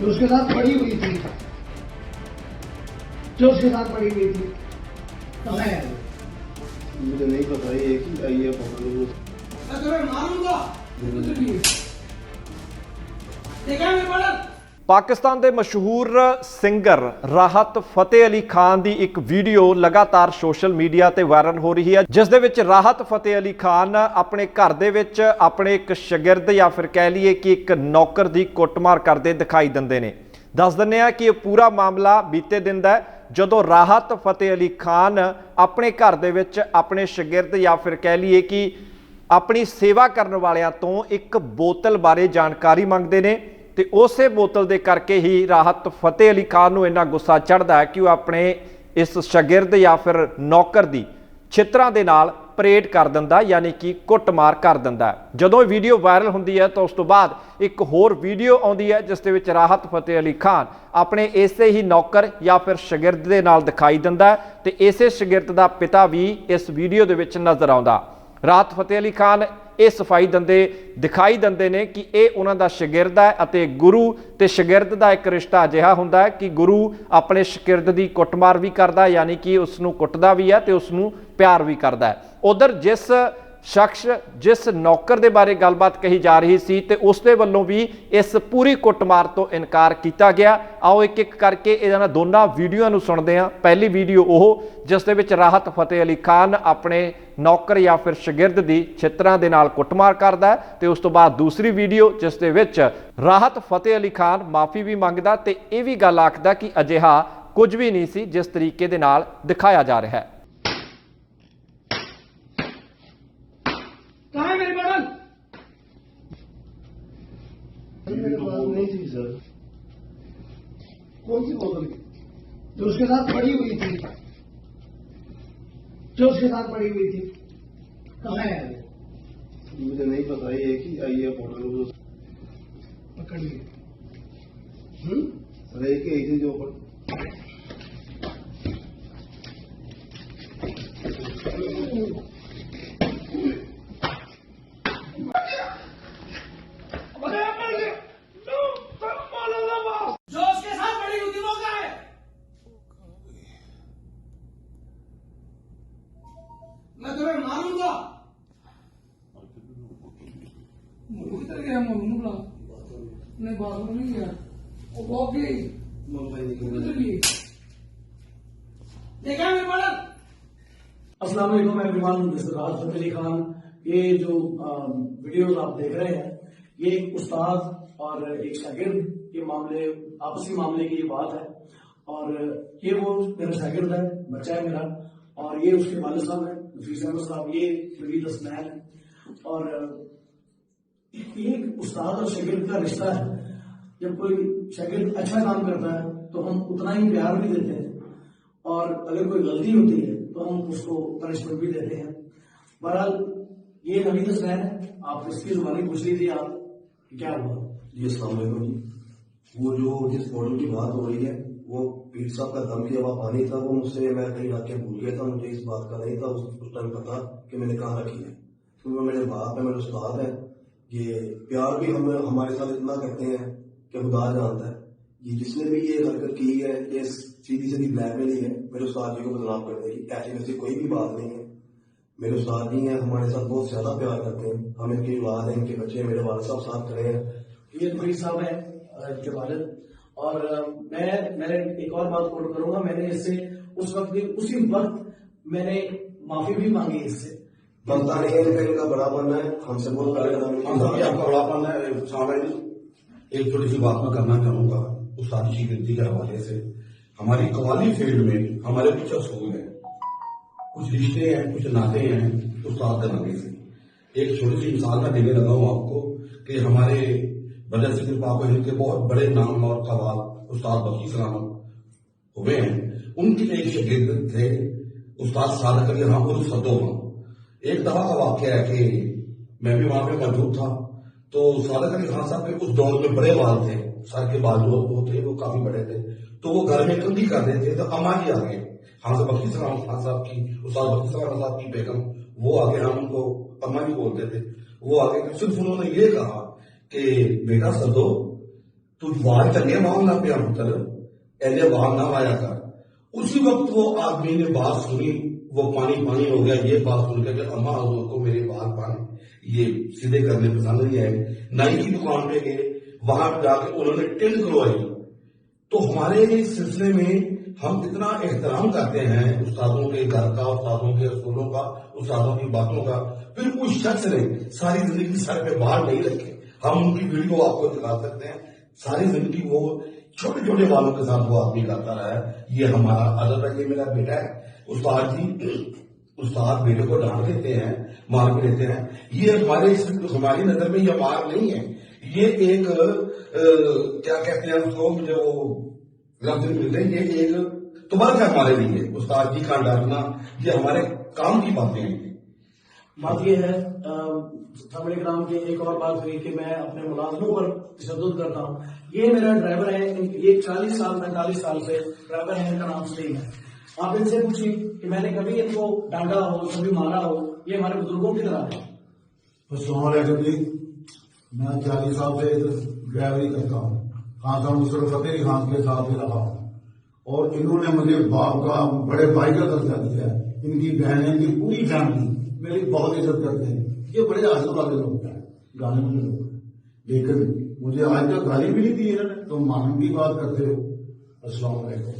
جو اس کے ساتھ پڑی ہوئی تھی جو اس کے ساتھ بڑی ہوئی تھی کہاں ہے مجھے نہیں پتا یہ ایک ہی ہے بوتل میں تمہیں ماروں گا دیکھا میری بوتل ਪਾਕਿਸਤਾਨ ਦੇ ਮਸ਼ਹੂਰ ਸਿੰਗਰ ਰਾਹਤ ਫਤਿਹ ਅਲੀ ਖਾਨ ਦੀ ਇੱਕ ਵੀਡੀਓ ਲਗਾਤਾਰ ਸੋਸ਼ਲ ਮੀਡੀਆ ਤੇ ਵਾਇਰਲ ਹੋ ਰਹੀ ਹੈ, ਜਿਸ ਦੇ ਵਿੱਚ ਰਾਹਤ ਫਤਿਹ ਅਲੀ ਖਾਨ ਆਪਣੇ ਘਰ ਦੇ ਵਿੱਚ ਆਪਣੇ ਇੱਕ ਸ਼ਾਗਿਰਦ ਜਾਂ ਫਿਰ ਕਹਿ ਲਈਏ ਕਿ ਇੱਕ ਨੌਕਰ ਦੀ ਕੁੱਟਮਾਰ ਕਰਦੇ ਦਿਖਾਈ ਦਿੰਦੇ ਨੇ। ਦੱਸ ਦਿੰਦੇ ਆ ਕਿ ਇਹ ਪੂਰਾ ਮਾਮਲਾ ਬੀਤੇ ਦਿਨ ਦਾ ਜਦੋਂ ਰਾਹਤ ਫਤਿਹ ਅਲੀ ਖਾਨ ਆਪਣੇ ਘਰ ਦੇ ਵਿੱਚ ਆਪਣੇ ਸ਼ਾਗਿਰਦ ਜਾਂ ਫਿਰ ਕਹਿ ਲਈਏ ਕਿ ਆਪਣੀ ਸੇਵਾ ਕਰਨ ਵਾਲਿਆਂ ਤੋਂ ਇੱਕ ਬੋਤਲ ਬਾਰੇ ਜਾਣਕਾਰੀ ਮੰਗਦੇ ਨੇ। ਤੇ ਉਸੇ ਬੋਤਲ ਦੇ ਕਰਕੇ ਹੀ ਰਾਹਤ ਫਤਿਹ ਅਲੀ ਖਾਨ ਨੂੰ ਇੰਨਾ ਗੁੱਸਾ ਚੜਦਾ ਹੈ ਕਿ ਉਹ ਆਪਣੇ ਇਸ ਸ਼ਾਗਿਰਦ ਜਾਂ ਫਿਰ ਨੌਕਰ ਦੀ ਛਿੱਤਰਾਂ ਦੇ ਨਾਲ ਪਰੇਡ ਕਰ ਦਿੰਦਾ, ਯਾਨੀ ਕਿ ਕੁੱਟਮਾਰ ਕਰ ਦਿੰਦਾ ਜਦੋਂ ਵੀਡੀਓ ਵਾਇਰਲ ਹੁੰਦੀ ਹੈ ਤਾਂ ਉਸ ਤੋਂ ਬਾਅਦ ਇੱਕ ਹੋਰ ਵੀਡੀਓ ਆਉਂਦੀ ਹੈ, ਜਿਸ ਦੇ ਵਿੱਚ ਰਾਹਤ ਫਤਿਹ ਅਲੀ ਖਾਨ ਆਪਣੇ ਇਸੇ ਹੀ ਨੌਕਰ ਜਾਂ ਫਿਰ ਸ਼ਾਗਿਰਦ ਦੇ ਨਾਲ ਦਿਖਾਈ ਦਿੰਦਾ ਹੈ ਤੇ ਇਸੇ ਸ਼ਾਗਿਰਦ ਦਾ ਪਿਤਾ ਵੀ ਇਸ ਵੀਡੀਓ ਦੇ ਵਿੱਚ ਨਜ਼ਰ ਆਉਂਦਾ। ਰਾਤ ਫਤਿਹ ਅਲੀ ਖਾਨ ਇਹ ਸਫ਼ਾਈ ਦਿੰਦੇ ਦਿਖਾਈ ਦਿੰਦੇ ਨੇ ਕਿ ਇਹ ਉਹਨਾਂ ਦਾ ਸ਼ਾਗਿਰਦ ਹੈ ਅਤੇ ਗੁਰੂ ਤੇ ਸ਼ਾਗਿਰਦ ਦਾ ਇੱਕ ਰਿਸ਼ਤਾ ਅਜਿਹਾ ਹੁੰਦਾ ਹੈ ਕਿ ਗੁਰੂ ਆਪਣੇ ਸ਼ਾਗਿਰਦ ਦੀ ਕੁੱਟਮਾਰ ਵੀ ਕਰਦਾ ਯਾਨੀ ਕਿ ਉਸ ਨੂੰ ਕੁੱਟਦਾ ਵੀ ਹੈ ਤੇ ਉਸ ਨੂੰ ਪਿਆਰ ਵੀ ਕਰਦਾ ਹੈ। ਉਧਰ ਜਿਸ ਸ਼ਖਸ ਜਿਸ ਨੌਕਰ ਦੇ ਬਾਰੇ ਗੱਲਬਾਤ ਕਹੀ ਜਾ ਰਹੀ ਸੀ ਤੇ ਉਸ ਦੇ ਵੱਲੋਂ ਵੀ ਇਸ ਪੂਰੀ ਕੁੱਟਮਾਰ ਤੋਂ ਇਨਕਾਰ ਕੀਤਾ ਗਿਆ। ਆਓ ਇੱਕ ਇੱਕ ਕਰਕੇ ਇਹਨਾਂ ਦੋਨਾਂ ਵੀਡੀਓਆਂ ਨੂੰ ਸੁਣਦੇ ਹਾਂ। ਪਹਿਲੀ ਵੀਡੀਓ ਉਹ, ਜਿਸ ਦੇ ਵਿੱਚ ਰਾਹਤ ਫਤਿਹ ਅਲੀ ਖਾਨ ਆਪਣੇ ਨੌਕਰ ਜਾਂ ਫਿਰ ਸ਼ਾਗਿਰਦ ਦੀ ਛਿੱਤਰਾਂ ਦੇ ਨਾਲ ਕੁੱਟਮਾਰ ਕਰਦਾ ਹੈ ਤੇ ਉਸ ਤੋਂ ਬਾਅਦ ਦੂਸਰੀ ਵੀਡੀਓ, ਜਿਸ ਦੇ ਵਿੱਚ ਰਾਹਤ ਫਤਿਹ ਅਲੀ ਖਾਨ ਮਾਫੀ ਵੀ ਮੰਗਦਾ ਤੇ ਇਹ ਵੀ ਗੱਲ ਆਖਦਾ ਕਿ ਅਜਿਹਾ ਕੁਝ ਵੀ ਨਹੀਂ ਸੀ ਜਿਸ ਤਰੀਕੇ ਦੇ ਨਾਲ ਦਿਖਾਇਆ ਜਾ ਰਿਹਾ ਹੈ। کون سی بوتل کی جو اس کے ساتھ پڑی ہوئی تھی۔ جو اس کے ساتھ پڑی ہوئی تھی۔ کہاں ہے مجھے نہیں پتا یہ کہ آئی ہے بوتل پکڑ لی۔ ایک ہی جو ملو کدھر گیا ملو بلا باتھ روم گیا وہ بہت گئی کدھر گئی دیکھا میرے بڑا علیکم ایوریوان دس راحت فتح علی خان یہ جو ویڈیوز آپ دیکھ رہے ہیں، یہ ایک استاد اور ایک شاگرد کے معاملے، آپسی معاملے کی یہ بات ہے۔ اور یہ وہ میرا شاگرد ہے، بچہ ہے میرا۔ اور یہ اس کے والد صاحب ہیں، نفیس احمد صاحب، یہ ولیز اسماعیل اور ایک استاد اور شگرد کا رشتہ ہے۔ جب کوئی شگرد اچھا کام کرتا ہے تو ہم اتنا ہی پیار بھی دیتے ہیں۔ اور اگر کوئی غلطی ہوتی ہے تو ہم اس کو پنشمنٹ بھی دیتے ہیں۔ بہرحال یہ نبی حسین ہے۔ آپ اس کی زبانی پوچھ لیجیے آپ کیا ہوا؟ جی السلام علیکم۔ وہ جو جس ماڈل کی بات ہو رہی ہے، وہ پیر صاحب کا دم کیا ہوا پانی تھا۔ وہ مجھ سے میں کہیں کئی کے بھول گیا تھا، مجھے اس بات کا نہیں تھا۔ اس ٹائم پتا کہ میں نے کہاں رکھی ہے۔ کیونکہ میرے باپ ہے میرے استاد ہے یہ پیار بھی ہم ہمارے ساتھ اتنا کرتے ہیں کہ خدا جانتا ہے۔ یہ جس نے بھی یہ حرکت کی ہے، یہ سیدھی سیدھی بلیک میں نہیں ہے۔ میرے استاد جی کو مطلب بدنام کرنے کی ایسی ویسی کوئی بھی بات نہیں ہے۔ میرے استاد جی ہیں، ہمارے ساتھ بہت زیادہ پیار کرتے ہیں۔ ہم ان کی اولاد ہیں، ان کے بچے میرے والد صاحب ساتھ کھڑے ہیں۔ یہ تھوڑی صاحب ہے ان کے والد۔ اور میں میں ایک اور بات کوٹ کروں گا۔ میں نے اس سے اس وقت اسی وقت میں نے معافی بھی مانگی اس سے۔ ان کا بڑا بننا ہے ہم سے بہت بڑے بڑا ہے ایک چھوٹی سی بات میں کرنا چاہوں گا استاد کی گنتی کے حوالے سے۔ ہماری قوالی فیلڈ میں ہمارے کچھ اصول ہیں۔ کچھ رشتے ہیں کچھ ناطے ہیں استاد کے نامے سے۔ ایک چھوٹی سی مثال میں دینے لگا ہوں آپ کو کہ ہمارے وجہ سے پاپ ہند کے بہت بڑے نام اور قوال استاد بقی سلام ہوئے ہیں۔ ان کے ایک شگرد تھے استاد صادق علی ہاں اور صدوما ایک دفعہ کا واقعہ ہے کہ میں بھی وہاں پہ موجود تھا، تو صادق علی خان صاحب کے اس دور میں بڑے بال تھے، سر کے بال جو تھے وہ کافی بڑے تھے، تو وہ گھر میں کندھی کر رہے تھے، تو اما جی آ گئے۔ ہاں صاحب سلام خان صاحب کی، استاد بکی سلام صاحب کی بیگم، وہ آگے ہم ان کو اما جی بولتے تھے۔ وہ آگے صرف انہوں نے یہ کہا کہ بیٹا سدو تو وار چلے ماؤں نہ پیا مطلب ایسے باہر نہ آیا کر۔ اسی وقت وہ آدمی نے بات سنی۔ وہ پانی پانی ہو گیا، یہ بات سن کے کہ اما حضور کو میرے بال پانی، یہ سیدھے کرنے پسند نہیں آئے۔ نائی کی دکان پہ گئے، وہاں جا کے انہوں نے ٹینٹ کروائی تو ہمارے اس سلسلے میں ہم اتنا احترام کرتے ہیں استادوں کے گھر کا، استادوں کے اسکولوں کا، استادوں کی باتوں کا، پھر کوئی شخص نے ساری زندگی سر پہ بال نہیں رکھے۔ ہم ان کی ویڈیو آپ کو دکھا سکتے ہیں۔ ساری زندگی وہ چھوٹے چھوٹے بالوں کے ساتھ وہ آدمی کرتا رہا ہے۔ یہ ہمارا عدد ہے یہ میرا بیٹا ہے۔ استاد جی استاد بیٹے کو ڈانٹ دیتے ہیں مار کے دیتے ہیں۔ یہ ہمارے ہماری نظر میں یہ مار نہیں ہے۔ یہ ایک کیا کہتے ہیں اس کو مجھے وہ لفظ ملتے ہیں یہ ایک تبرک ہے ہمارے لیے استاد جی کا ڈانٹنا، یہ ہمارے کام کی باتیں ہیں۔ بات یہ ہے تھمڑے گرام کی ایک اور بات ہوئی کہ میں اپنے ملازموں پر تشدد کرتا ہوں۔ یہ میرا ڈرائیور ہے، یہ چالیس سال، پینتالیس سال سے ڈرائیور ہے، ان کا نام سلیم ہے۔ آپ ان سے پوچھیے کہ میں نے کبھی ان کو ڈانٹا ہو، کبھی مارا ہو، یہ ہمارے بزرگوں کی طرح ہے۔ السلام علیکم جی۔ میں چالیس سال سے ڈرائیوری کرتا ہوں۔ خان صاحب مصر فتح علی خان کے ساتھ ہی رہا ہوں۔ اور انہوں نے مجھے باپ کا بڑے بھائی کا درجہ دیا ہے۔ ان کی بہنیں کی پوری فیملی میری بہت عزت کرتے ہیں۔ یہ بڑے حاصل والے لوگ ہیں۔ گانے والے لوگ لیکن مجھے آج تک گالی بھی نہیں دی انہوں نے۔ تم مان کی بات کرتے ہو۔ السلام علیکم۔